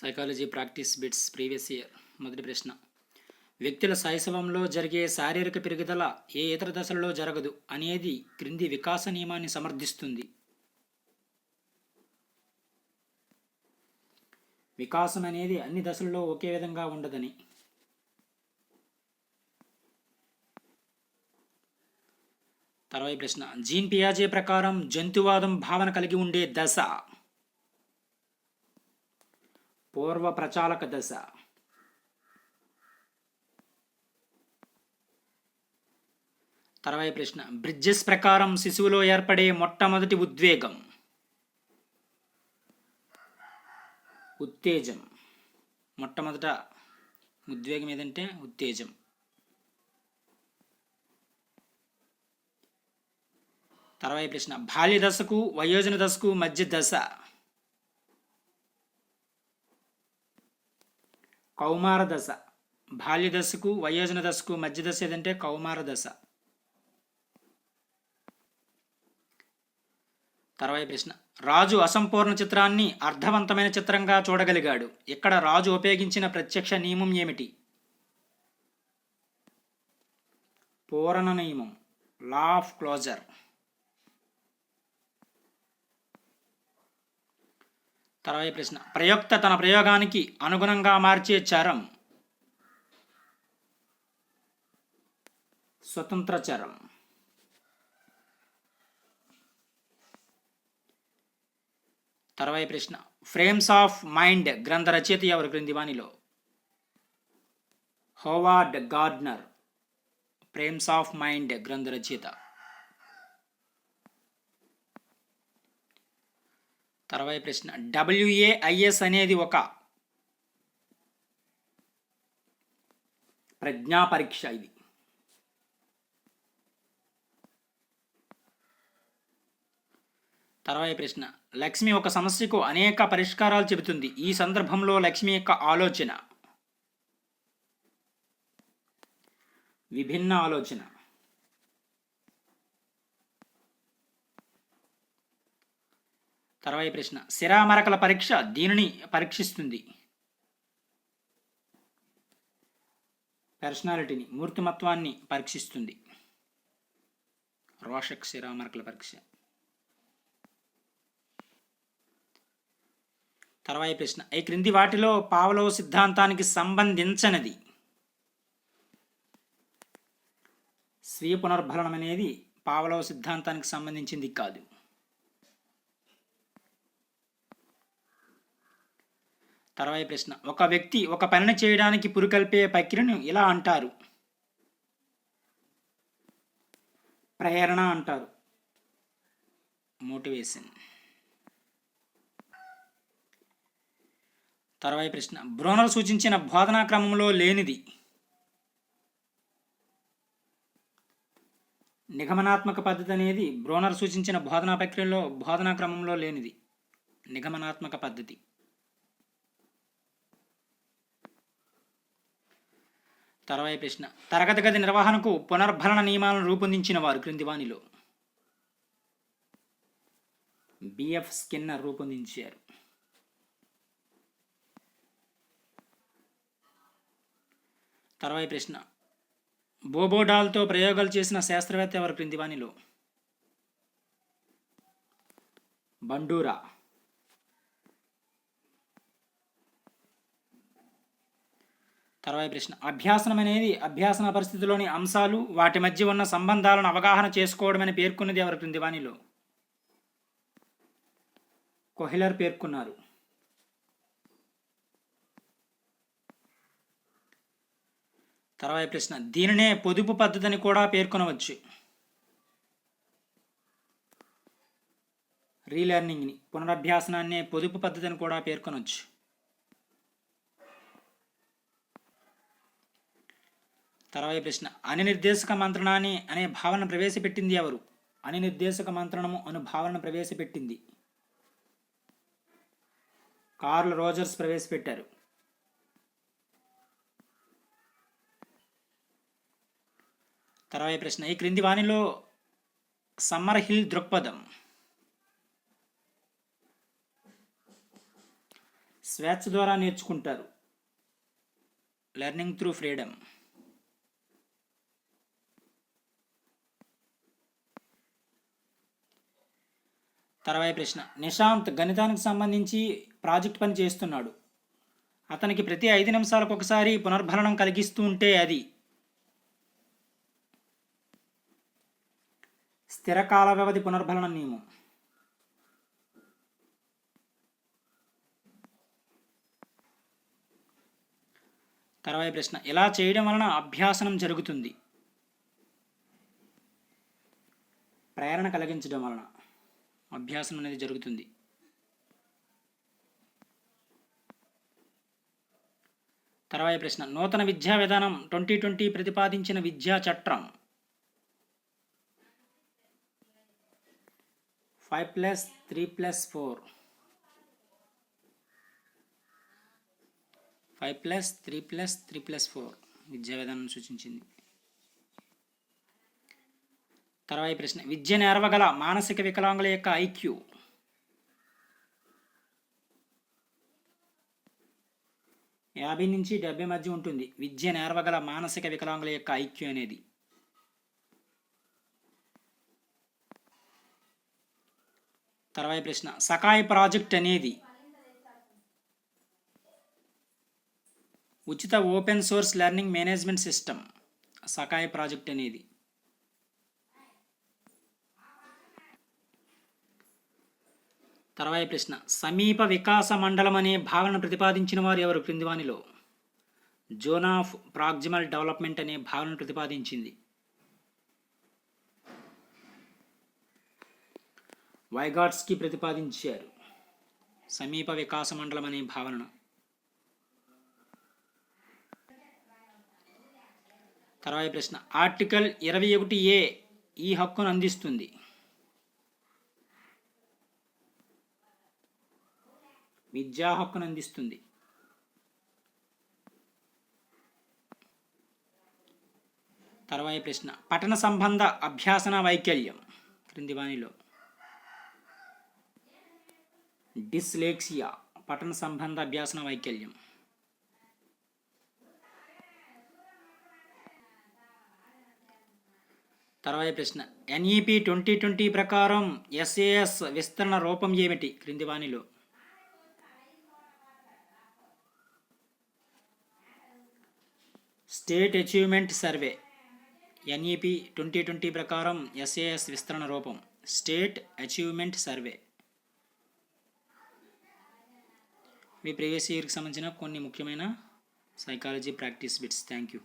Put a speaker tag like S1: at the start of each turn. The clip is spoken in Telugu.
S1: Psychology practice bits previous year మొదటి ప్రశ్న. వ్యక్తుల శైశవంలో జరిగే శారీరక పెరుగుదల ఏ ఇతర దశలలో జరగదు అనేది క్రింది వికాస నియమాన్ని సమర్థిస్తుంది. వికాసం అనేది అన్ని దశల్లో ఒకే విధంగా ఉండదని. తర్వాత ప్రశ్న. జీన్ పియాజే ప్రకారం జంతువాదం భావన కలిగి ఉండే దశ. పూర్వ ప్రచాలక దశ. తర్వాయి ప్రశ్న. బ్రిడ్జెస్ ప్రకారం శిశువులో ఏర్పడే మొట్టమొదటి ఉద్వేగం. ఉత్తేజం. మొట్టమొదట ఉద్వేగం ఏదంటే ఉత్తేజం. తర్వాయి ప్రశ్న. బాల్య దశకు వయోజన దశకు మధ్య దశ. కౌమార దశ. బాల్య దశకు వయోజన దశకు మధ్య దశ ఏదంటే కౌమార దశ. తర్వాత ప్రశ్న. రాజు అసంపూర్ణ చిత్రాన్ని అర్థవంతమైన చిత్రంగా చూడగలిగాడు. ఇక్కడ రాజు ఉపయోగించిన ప్రత్యక్ష నియమం ఏమిటి? పూరణ నియమం లా ఆఫ్ క్లోజర్. తర్వాత ప్రశ్న. ప్రయోక్త తన ప్రయోగానికి అనుగుణంగా మార్చే చరం. స్వతంత్ర చరం. తర్వాత ప్రశ్న. ఫ్రేమ్స్ ఆఫ్ మైండ్ గ్రంథ రచయిత ఎవరు? క్రింది వాణిలో. Howard Gardner. Frames of mind గ్రంథ రచయిత. తర్వాత ప్రశ్న. డబ్ల్యూఏఐఎస్ అనేది ఒక ప్రజ్ఞా పరీక్ష ఇది. తర్వాత ప్రశ్న. లక్ష్మి ఒక సమస్యకు అనేక పరిష్కారాలు చెబుతుంది. ఈ సందర్భంలో లక్ష్మి యొక్క ఆలోచన. విభిన్న ఆలోచన. తర్వాత ప్రశ్న. శిరామరకల పరీక్ష దీనిని పరీక్షిస్తుంది. పర్సనాలిటీని మూర్తిమత్వాన్ని పరీక్షిస్తుంది. రోషక్ శిరామరకల పరీక్ష. తర్వాయి ప్రశ్న. ఈ క్రింది వాటిలో పావలో సిద్ధాంతానికి సంబంధించనిది. స్వీయ పునర్భరణం అనేది పావలో సిద్ధాంతానికి సంబంధించింది కాదు. తర్వాత ప్రశ్న. ఒక వ్యక్తి ఒక పనిని చేయడానికి పురికల్పే ప్రక్రియను ఇలా అంటారు. ప్రేరణ అంటారు. మోటివేషన్. తర్వాత ప్రశ్న. బ్రోనర్ సూచించిన బోధనా క్రమంలో లేనిది. నిగమనాత్మక పద్ధతి అనేది బ్రోనర్ సూచించిన బోధనా ప్రక్రియలో బోధనా క్రమంలో లేనిది. నిగమనాత్మక పద్ధతి. తర్వాత ప్రశ్న. తరగతి గది నిర్వహణకు పునర్భరణ నియమాలను రూపొందించిన వారు క్రింది వాణిలో బిఎఫ్ స్కిన్నర్ రూపొందించారు. తర్వాత ప్రశ్న. బోబోడాల్తో ప్రయోగాలు చేసిన శాస్త్రవేత్త ఎవరు క్రింది వాణిలో బండూరా. తర్వాత ప్రశ్న. అభ్యాసనం అనేది అభ్యాసన పరిస్థితిలోని అంశాలు వాటి మధ్య ఉన్న సంబంధాలను అవగాహన చేసుకోవడమని పేర్కొన్నది ఎవరు క్రింది కొహిలర్ పేర్కొన్నారు. తర్వాత ప్రశ్న. దీనినే పొదుపు పద్ధతిని కూడా పేర్కొనవచ్చు. రీలెర్నింగ్ని పునరభ్యాసనాన్ని పొదుపు పద్ధతిని కూడా పేర్కొనవచ్చు. తర్వాత ప్రశ్న అనిర్దేశక మంత్రణాన్ని అనే భావన ప్రవేశపెట్టింది ఎవరు? అనిర్దేశక మంత్రణము అను భావన ప్రవేశపెట్టింది. కార్ల్ రోజర్స్ ప్రవేశపెట్టారు. తర్వాత ప్రశ్న ఈ క్రింది వాణిలో సమ్మర్ హిల్ దృక్పథం. స్వేచ్ఛ ద్వారా నేర్చుకుంటారు. Learning through freedom. తర్వాయి ప్రశ్న. నిశాంత్ గణితానికి సంబంధించి ప్రాజెక్ట్ పని చేస్తున్నాడు. అతనికి ప్రతి ఐదు నిమిషాలకు ఒకసారి పునర్భరణం కలిగిస్తూ ఉంటే అది స్థిర కాల వ్యవధి పునర్భరణ నియమం. తర్వాయి ప్రశ్న. ఇలా చేయడం వలన అభ్యాసనం జరుగుతుంది. ప్రేరణ కలిగించడం వలన. అభ్యాసం అనేది జరుగుతుంది. తర్వాత ప్రశ్న నూతన విద్యా విధానం ట్వంటీ ట్వంటీ ప్రతిపాదించిన విద్యా చట్టం. Five plus three plus four. Five plus three plus three plus four. విద్యా విధానం సూచించింది. తర్వాయి ప్రశ్న. విద్య నేర్వగల మానసిక వికలాంగుల యొక్క ఐక్యూ. యాభై నుంచి డెబ్బై మధ్య ఉంటుంది. విద్య నేర్వగల మానసిక వికలాంగుల యొక్క ఐక్యూ అనేది. తర్వాయి ప్రశ్న. సకాయ ప్రాజెక్ట్ అనేది. ఉచిత open source learning management system. Sakai project అనేది. తర్వాయి ప్రశ్న. సమీప వికాస మండలం అనే భావనను ప్రతిపాదించిన వారు ఎవరు? క్రిందివానిలో జోన్ ఆఫ్ ప్రాక్సిమల్ డెవలప్మెంట్ అనే భావనను ప్రతిపాదించింది. వైగాట్స్కి ప్రతిపాదించారు. సమీప వికాస మండలం అనే భావనను తర్వాత ప్రశ్న. ఆర్టికల్ ఇరవై ఒకటి ఏ ఈ హక్కును అందిస్తుంది? విద్యా హక్కును అందిస్తుంది. తర్వాయి ప్రశ్న. పఠన సంబంధ అభ్యాసన వైకల్యం క్రింది వాణిలో. డిస్లేక్సియా పఠన సంబంధ అభ్యాసన వైకల్యం. తర్వాయి ప్రశ్న. ఎన్ఈపి ట్వంటీ ట్వంటీ ప్రకారం ఎస్ఏఎస్ విస్తరణ రూపం ఏమిటి? క్రింది వాణిలో. State achievement survey NEP twenty twenty ప్రకారం ఎస్ఏఎస్ విస్తరణ రూపం స్టేట్ అచీవ్మెంట్ సర్వే. మీ ప్రీవియస్ ఇయర్కి సంబంధించిన కొన్ని ముఖ్యమైన psychology practice bits. Thank you